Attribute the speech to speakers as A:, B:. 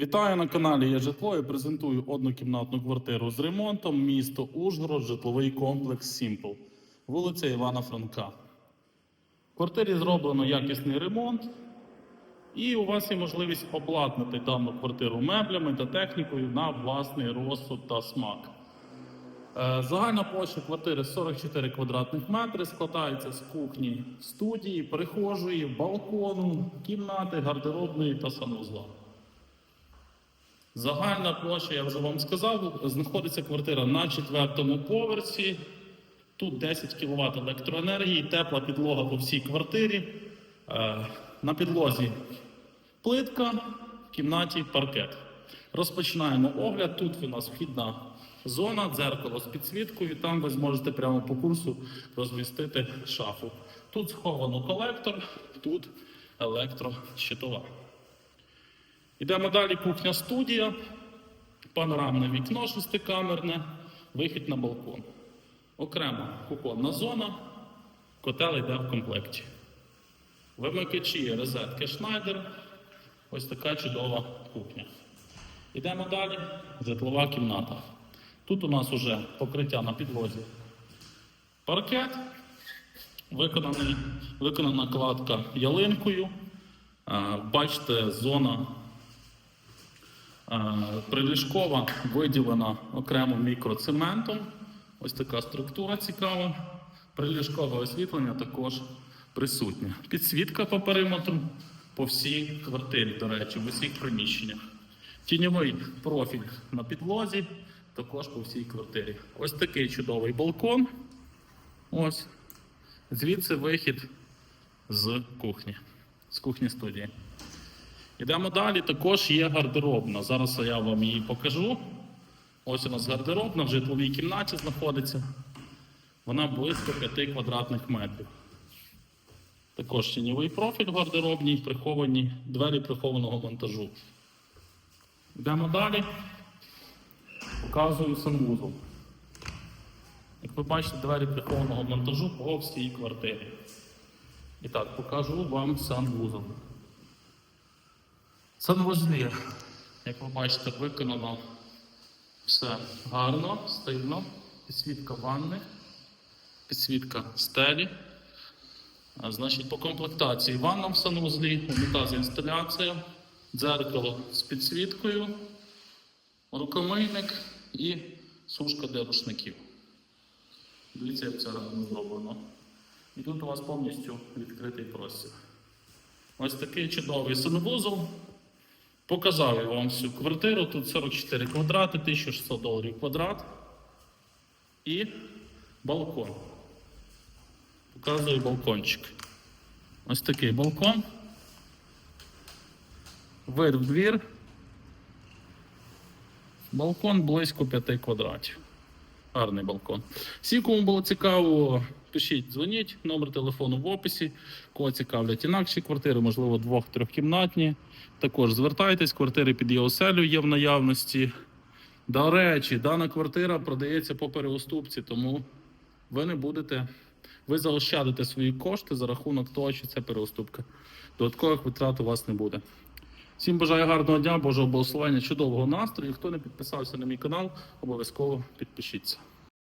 A: Вітаю на каналі «Є житло» і презентую однокімнатну квартиру з ремонтом. Місто Ужгород, житловий комплекс Сімпл, вулиця Івана Франка. В квартирі зроблено якісний ремонт, і у вас є можливість обладнати дану квартиру меблями та технікою на власний розсуд та смак. Е, Загальна площа квартири 44 квадратних метри складається з кухні, студії, прихожої, балкону, кімнати, гардеробної та санузла. Загальна площа, я вже вам сказав, знаходиться квартира на четвертому поверсі. Тут 10 кВт електроенергії, тепла підлога по всій квартирі. Е, На підлозі плитка, в кімнаті паркет. Розпочинаємо огляд. Тут у нас вхідна зона, дзеркало з підсвіткою. Там ви зможете прямо по курсу розмістити шафу. Тут сховано колектор, тут електрощитова. Йдемо далі. Кухня студія, панорамне вікно шестикамерне, вихід на балкон. Окремо кухонна зона, котел йде в комплекті. Вимикачі, розетки Шнайдер. Ось така чудова кухня. Йдемо далі. Житлова кімната. Тут у нас уже покриття на підлозі. Паркет, виконана кладка ялинкою. Бачите, зона приліжкова виділена окремо мікроцементом. Ось така структура цікава. Приліжкове освітлення також присутнє. Підсвітка по периметру по всій квартирі, до речі, в усіх приміщеннях. Тіньовий профіль на підлозі, також по всій квартирі. Ось такий чудовий балкон. Ось. Звідси вихід з кухні, з кухні студії. Йдемо далі. Також є гардеробна. Зараз я вам її покажу. Ось у нас гардеробна в житловій кімнаті знаходиться. Вона близько 5 квадратних метрів. Також тіньовий профіль гардеробній, приховані двері прихованого монтажу. Йдемо далі. Показую санвузол. Як ви бачите, двері прихованого монтажу по всій квартирі. І так, покажу вам санвузол. Санвузлі, як ви бачите, виконано все гарно, стильно. Підсвітка ванни, підсвітка стелі. А, Значить, по комплектації ванна в санвузлі, унітаз інсталяція, дзеркало з підсвіткою, рукомийник і сушка для рушників. Дивіться, як це гарно зроблено. І тут у вас повністю відкритий простір. Ось такий чудовий санвузол. Показав я вам всю квартиру. Тут 44 квадрати, 1600 доларів квадрат. І балкон. Показую балкончик. Ось такий балкон. Вид в двір. Балкон близько 5 квадратів. Гарний балкон. Всі, кому було цікаво, пишіть, дзвоніть, номер телефону в описі. Кого цікавлять інакші квартири, можливо, двох-трьохкімнатні. Також звертайтесь, квартири під ЄОСЕЛю є в наявності. До речі, дана квартира продається по переуступці, тому ви не будете, ви заощадите свої кошти за рахунок того, що це переуступка. Додаткових витрат у вас не буде. Всім бажаю гарного дня, Божого благословення, чудового настрою. Хто не підписався на мій канал, обов'язково підпишіться.